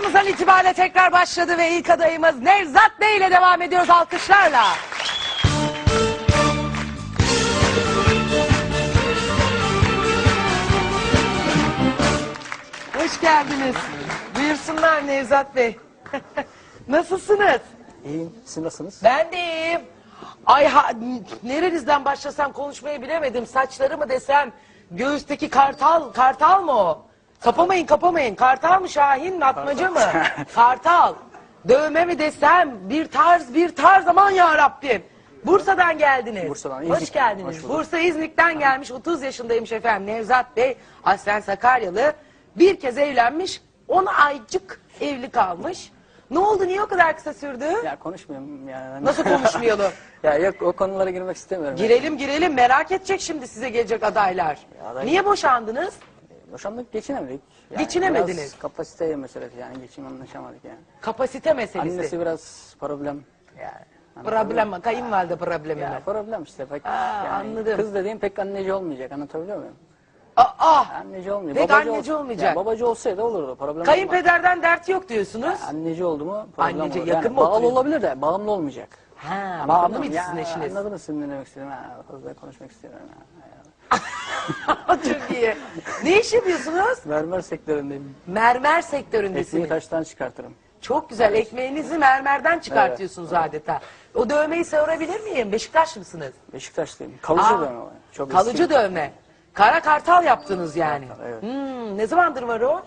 Programımızdan itibaren tekrar başladı ve ilk adayımız Nevzat Bey ile devam ediyoruz alkışlarla. Hoş geldiniz. Buyursunlar Nevzat Bey. Nasılsınız? İyiyim. Siz nasılsınız? Ben de iyiyim. Ay ha, nerenizden başlasam konuşmayı bilemedim. Saçları mı desem, göğüsteki kartal, kartal mı o? Kapamayın kapamayın. Kartal mı Şahin mi Atmaca mı? kartal. Dövme mi desem, bir tarz bir tarz aman ya Rabbim. Bursa'dan geldiniz. Bursa'dan, Hoş İznik'ten. geldiniz. Hoş bulduk. Bursa İznik'ten gelmiş 30 yaşındaymış efendim Nevzat Bey. Aslen Sakaryalı. Bir kez evlenmiş. 10 aycık evli kalmış. Ne oldu? Niye o kadar kısa sürdü? Ya konuşmayayım yani. Nasıl konuşmayalım? ya yok o konulara girmek istemiyorum. Girelim girelim merak edecek şimdi size gelecek adaylar. Aday- Niye boşandınız? Boşandık geçinemedik. Geçinemediniz. Biraz kapasite meselesi yani geçim anlaşamadık yani. Kapasite meselesi. Annesi biraz problem. Yani. Problem, kayınvalide problemi. Ya mi? problem işte pek Aa, yani anladım. kız dediğim pek anneci olmayacak anlatabiliyor muyum? Aa, Anneci olmuyor. Pek babacı anneci ol- olmayacak. Ya, babacı olsaydı olurdu problem olmaz. kayınpederden dert yok diyorsunuz. Anneci oldu mu problem Anneci olur. yakın yani mı bağlı oturuyor? olabilir de bağımlı olmayacak. Ha, bağımlı mı? mıydı Ya, sizin eşiniz? Anladınız sizin ne demek istedim ha. Fazla konuşmak istemiyorum ha. Çok iyi. Ne iş yapıyorsunuz? Mermer sektöründeyim. Mermer sektöründesiniz. taştan çıkartırım. Çok güzel. Ekmeğinizi mermerden çıkartıyorsunuz adeta. O dövmeyi sorabilir miyim? Beşiktaş mısınız? Beşiktaşlıyım. Kalıcı Aa, dövme var. Çok Kalıcı eski. dövme. Kara kartal yaptınız yani. Evet. Hmm, ne zamandır var o?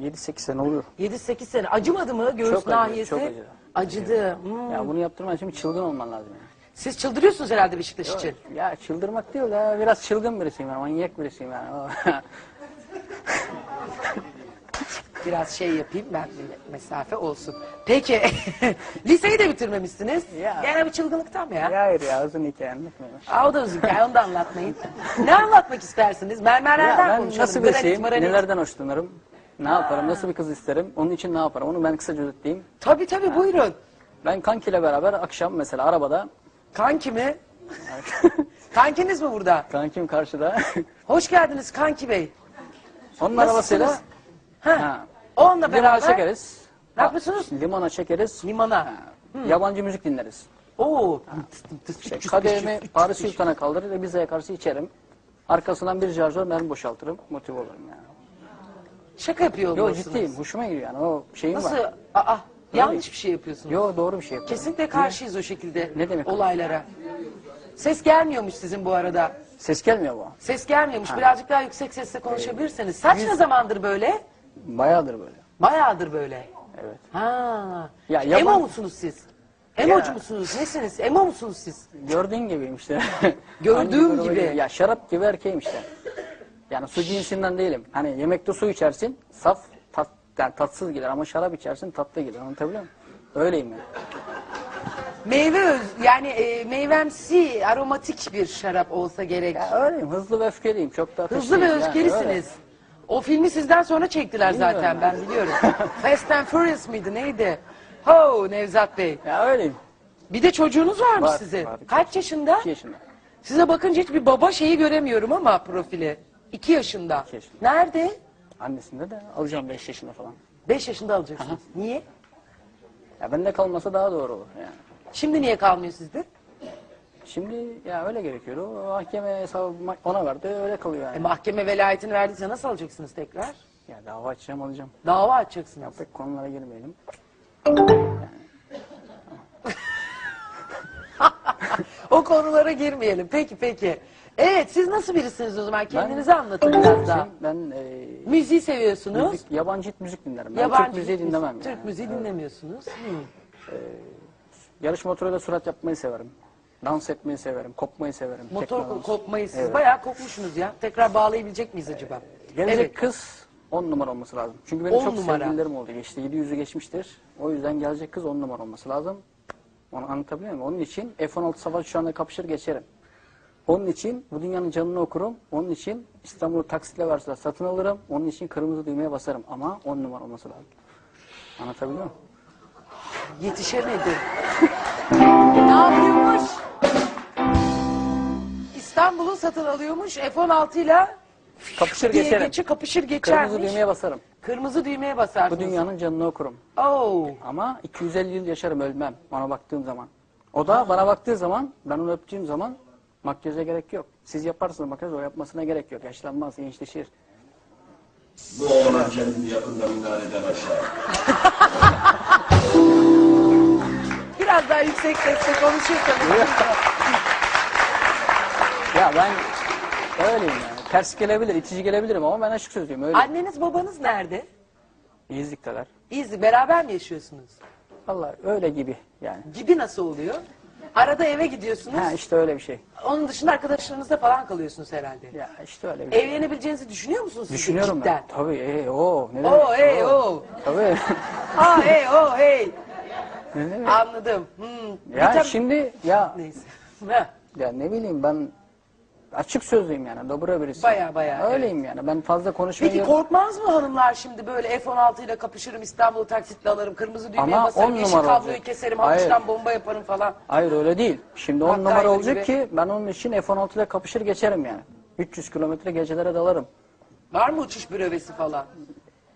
7-8 sene oluyor. 7-8 sene. Acımadı mı göğüs Çok nahiyesi? çok acıdı. Acıdı. Hmm. Ya bunu yaptırman için bir çılgın olman lazım yani. Siz çıldırıyorsunuz herhalde Beşiktaş için. Ya çıldırmak değil de biraz çılgın birisiyim yani. Manyak birisiyim yani. Biraz şey yapayım ben mesafe olsun. Peki liseyi de bitirmemişsiniz. Ya. Gene bir çılgınlıktan mı ya? ya hayır ya uzun hikaye anlatmıyorum. Aa, o da hikaye onu da anlatmayın. ne anlatmak istersiniz? Ya Mermerlerden ben konuşalım. nasıl Granit, birisiyim, nelerden hoşlanırım, ne yaparım, nasıl bir kız isterim, onun için ne yaparım, onu ben kısaca özetleyeyim. Tabii tabii buyurun. Ben kankiyle beraber akşam mesela arabada, Kanki mi? Kankiniz mi burada? kankim karşıda, Hoş geldiniz Kanki Bey. onun Nasılsınız? arabasıyla Ha. ha, Onunla limana beraber çekeriz. Ne yapıyorsunuz? Limana çekeriz. limana. Ha, Yabancı müzik dinleriz. Oo. İşte kadehimi Paris Sultan'a kaldırır ve bize karşı içerim. Arkasından bir şarjör mermi boşaltırım. Motive olurum yani. Şaka yapıyor Yo olmalısınız. ciddiyim. Hoşuma gidiyor yani. O şeyim Nasıl? var. Aa, yanlış bir şey yapıyorsunuz. Yo doğru bir şey yapıyorum. Kesinlikle karşıyız o şekilde Ne demek? olaylara. Ses gelmiyormuş sizin bu arada. Ses gelmiyor bu. Ses gelmiyormuş. Birazcık daha yüksek sesle konuşabilirseniz. Saç ne zamandır böyle? Bayağıdır böyle. Bayağıdır böyle. Evet. Ha. Ya yaban- Emo musunuz siz? Emocu Ya. musunuz? Nesiniz? Emo musunuz siz? Gördüğün gibiyim işte. Gördüğüm Hangi gruba gibi. gir- Ya şarap gibi erkeğim işte. Yani su cinsinden değilim. Hani yemekte su içersin, saf, yani tatsız gelir ama şarap içersin tatlı gelir. Anlatabiliyor muyum? Öyleyim yani. Meyve öz, yani e, meyvemsi, aromatik bir şarap olsa gerek. Ya öyleyim. Hızlı ve öfkeliyim. Çok da Hızlı ateşliyim ve yani, öyle. öfkelisiniz. O filmi sizden sonra çektiler Bilmiyorum zaten ben ben. biliyorum. Fast and Furious mıydı neydi? Ho Nevzat Bey. Ya öyleyim. Bir de çocuğunuz varmış Var, sizin. var. Kaç yaşında? 2 yaşında. Size bakınca hiçbir baba şeyi göremiyorum ama profili. 2 yaşında. İki yaşında. Nerede? Annesinde de alacağım 5 yaşında falan. 5 yaşında alacaksınız. Niye? Ya bende kalmasa daha doğru olur yani. Şimdi niye kalmıyor sizde? Şimdi ya öyle gerekiyor. O mahkeme hesabı ma- ona verdi öyle kalıyor E, yani. mahkeme velayetini verdiyse nasıl alacaksınız tekrar? Ya dava açacağım alacağım. Dava açacaksınız. Pek konulara girmeyelim. o konulara girmeyelim. Peki peki. Evet siz nasıl birisiniz o zaman? Kendinizi anlatın biraz daha. Ben e, Müziği seviyorsunuz. müzik, yabancı müzik dinlerim. Ben Türk müziği dinlemem Türk yani. müziği dinlemiyorsunuz. Hı. Yarış motoruyla surat yapmayı severim. Dans etmeyi severim, kopmayı severim. Motor dans. kopmayı siz Evet. bayağı kopmuşsunuz ya. Tekrar bağlayabilecek miyiz acaba? Gelecek Evet. kız 10 numara olması lazım. Çünkü benim On çok numara. sevgililerim oldu. Geçti 700'ü geçmiştir. O yüzden gelecek kız 10 numara olması lazım. Onu anlatabiliyor muyum? Onun için F-16 savaş uçağına kapışır geçerim. Onun için bu dünyanın canını okurum. Onun için İstanbul'u taksitle varsa satın alırım. Onun için kırmızı düğmeye basarım. Ama 10 numara olması lazım. Anlatabiliyor muyum? Yetişemedi. ne yapıyormuş? İstanbul'u satın alıyormuş F-16 ile Kapışır diye geçerim. geçe kapışır geçermiş. Kırmızı düğmeye basarım. Kırmızı düğmeye Bu basarsınız. dünyanın canını okurum. Oo. Ama 250 yıl yaşarım ölmem ona baktığım zaman. O da bana baktığı zaman ben onu öptüğüm zaman makyaja gerek yok. Siz yaparsınız makyaj o yapmasına gerek yok. Yaşlanmaz, gençleşir. Bu oğlan kendini yakında minareden aşağı. Biraz daha yüksek sesle konuşursanız. Ya ben öyleyim yani. Ters gelebilir, itici gelebilirim ama ben açık sözlüyüm. Öyle. Anneniz babanız nerede? İzlikteler. İz beraber mi yaşıyorsunuz? Vallahi öyle gibi yani. Gibi nasıl oluyor? Arada eve gidiyorsunuz. Ha işte öyle bir şey. Onun dışında arkadaşlarınızla falan kalıyorsunuz herhalde. Ya işte öyle bir şey. Evlenebileceğinizi düşünüyor musunuz siz de Düşünüyorum cidden? ben. Tabii ee o ne Oo, demek? hey, Oo. oo. Tabii. Ha hey oh hey. ne demek? Anladım. Hmm. Ya tabii- şimdi ya Neyse. Ha. ya ne bileyim ben açık sözlüyüm yani. Dobra birisi. Baya baya, Öyleyim yani. Ben fazla konuşmayı Peki korkmaz mı hanımlar şimdi böyle F-16 ile kapışırım İstanbul'u taksitle alırım kırmızı düğmeye Ama basarım on yeşil numara kabloyu olacak. keserim Hayır. havuçtan bomba yaparım falan. Hayır öyle değil. Şimdi on Hatta numara aynı olacak gibi. ki ben onun için F-16 ile kapışır geçerim yani. 300 kilometre gecelere dalarım. Var mı uçuş bürövesi falan?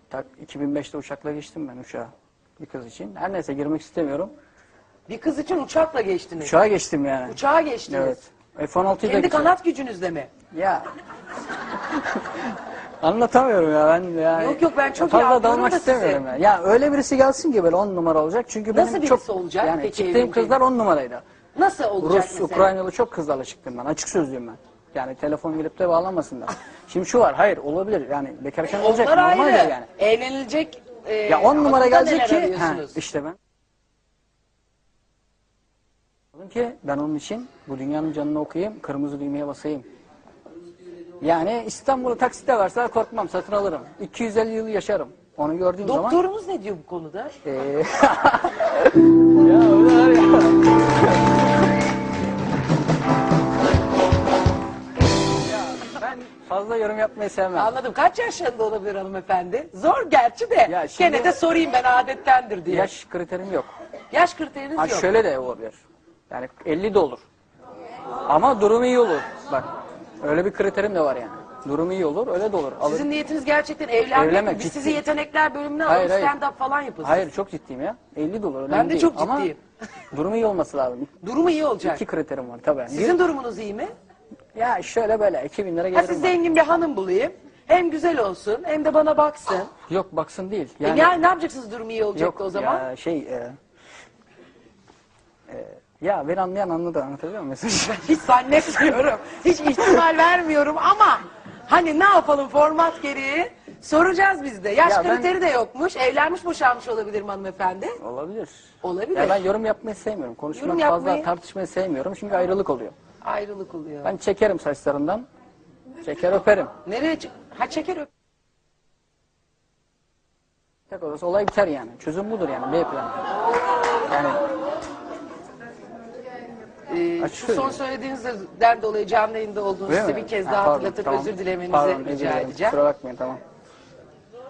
Tak 2005'te uçakla geçtim ben uçağa bir kız için. Her neyse girmek istemiyorum. Bir kız için uçakla geçtiniz. Uçağa geçtim yani. Uçağa geçtiniz. Evet. F-16 ile Kendi kanat gücünüzle mi? Ya. Anlatamıyorum ya ben yani. Yok, yok, ben çok iyi Fazla anlıyorum dalmak da sizi. istemiyorum ya. Ya öyle birisi gelsin ki böyle on numara olacak. Çünkü Nasıl benim birisi çok olacak yani peki çıktığım evleneceğin? kızlar on numaraydı. Nasıl olacak Rus, mesela? Ukraynalı çok kızlarla çıktım ben. Açık sözlüyüm ben. Yani telefon gelip de bağlanmasınlar. Şimdi şu var, hayır olabilir. Yani bekarken olacak Onlar ayrı. yani. Evlenilecek e, Ya on numara gelecek neler ki, ha, arıyorsunuz? işte ben. Dedim ki ben onun için bu dünyanın canını okuyayım, kırmızı düğmeye basayım. Yani İstanbul'u taksitle verseler korkmam, satın alırım. 250 yıl yaşarım. Onu gördüğüm zaman... Doktorunuz ne diyor bu konuda? Ee, ya öyle var ya. Ya, ben fazla yorum yapmayı sevmem. Anladım. Kaç yaşlarında olabilir hanımefendi? Zor gerçi de. Ya şimdi- Gene de sorayım ben adettendir diye. Yaş, Yaş kriterim yok. kriteriniz Ha yok. şöyle de olabilir. Yani 50 de olur. Ama durum iyi olur. Bak öyle bir kriterim de var yani. Durum iyi olur, öyle de olur. Alır. Sizin niyetiniz gerçekten evlenmek Evlenmek, mi? Biz ciddi. sizi yetenekler bölümüne Hayır, alıp hayır. stand-up falan yapın. Hayır çok ciddiyim ya. 50 de olur. önemli Ben de değil. çok Ama ciddiyim. durum iyi olması lazım. Durumu iyi olacak. İki kriterim var tabii. Sizin durumunuz iyi mi? ya şöyle böyle 2000 lira Ha gelirim siz zengin bir hanım bulayım. Hem güzel olsun hem de bana baksın. Yok baksın değil. Yani, Yani e ne, ne yapacaksınız durumu iyi olacaktı o zaman? Ya şey e, e, ya beni anlayan anladı anlatabiliyor muyum mesajı? Hiç zannetmiyorum. Hiç ihtimal vermiyorum ama hani ne yapalım format gereği soracağız biz de. Yaş Ya ben- kriteri de yokmuş. Evlenmiş boşanmış olabilir mi hanımefendi? Olabilir. Olabilir. Ya ben yorum yapmayı sevmiyorum. Konuşmak Yorum fazla yapmayı- tartışmayı sevmiyorum. Çünkü ayrılık oluyor. Ayrılık oluyor. Ben çekerim saçlarından. Çeker öperim. Nereye ç- Ha çeker öp. Tek olursa olay biter yani. Çözüm budur yani. B planı. Yani Ee, Açık şu son söyleyeyim. söylediğinizden dolayı canlı yayında olduğunuzu Değil size mi? bir kez Ha, daha pardon, hatırlatıp tamam. özür dilemenizi Pardon, özür rica dilerim. edeceğim. Kusura bakmayın tamam.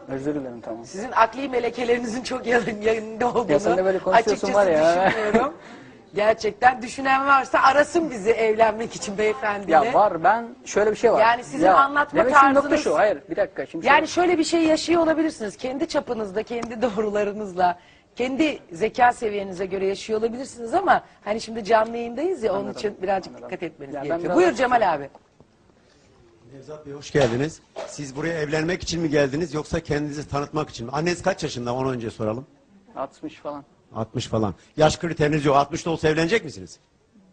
Özür dilerim tamam. Sizin akli melekelerinizin çok yanın, yanında olduğunu Ya sen de böyle konuşuyorsun açıkçası var ya. düşünüyorum. Gerçekten düşünen varsa arasın bizi evlenmek için beyefendiyle. Ya var ben şöyle bir şey var. Yani sizin anlatma demek istediğim nokta tarzınız- şu. Hayır bir dakika. Şimdi Yani şöyle bir şey yaşıyor olabilirsiniz. Kendi çapınızda, kendi doğrularınızla, kendi zeka seviyenize göre yaşıyor olabilirsiniz ama hani şimdi canlı yayındayız ya onun için birazcık anladım. dikkat etmeniz ben gerekiyor. biraz- Buyur Cemal abi. Nevzat Bey hoş geldiniz. Siz buraya evlenmek için mi geldiniz yoksa kendinizi tanıtmak için mi? Anneniz kaç yaşında onu önce soralım. 60 falan. 60 falan. Yaş kriteriniz yok. 60'da olsa evlenecek misiniz?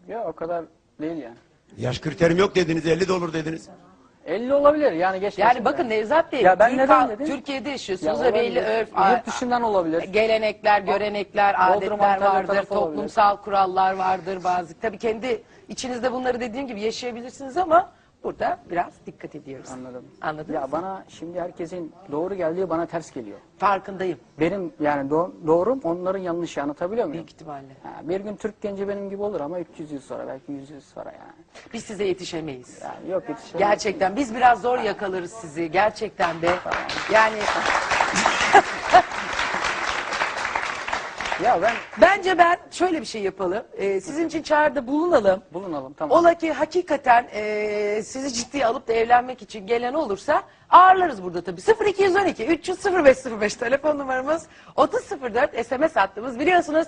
Ya o kadar değil yani. Yaş kriterim yok dediniz. 50 de olur dediniz. 50 olabilir yani geç Yani bakın Nevzat Bey, Ya ben Türk neden dedim? Türkiye'de Ya yaşıyorsunuz ve belli örf, a- Yurt dışından olabilir. gelenekler, görenekler, Bodrum, adetler Antalya vardır, tarafı olabilir. toplumsal kurallar vardır bazı. Tabii kendi içinizde bunları dediğim gibi yaşayabilirsiniz ama burada biraz dikkat ediyoruz. Anladım. Anladınız Ya mı? bana şimdi herkesin doğru geldiği bana ters geliyor. Farkındayım Benim yani do- doğrum onların yanlışı anlatabiliyor muyum? büyük ihtimalle. Ha, bir gün Türk genci benim gibi olur ama 300 yıl sonra belki 100 yıl sonra yani. Biz size yetişemeyiz. Yani yok yetişemez. Gerçekten biz biraz zor yakalarız sizi gerçekten de. Yani Ya ben Bence ben şöyle bir şey yapalım. Ee, sizin için çağrıda bulunalım. bulunalım tamam. Ola ki hakikaten e, sizi ciddiye alıp da evlenmek için gelen olursa ağırlarız burada tabii. 0212 300 0505 telefon numaramız 3004 SMS hattımız biliyorsunuz.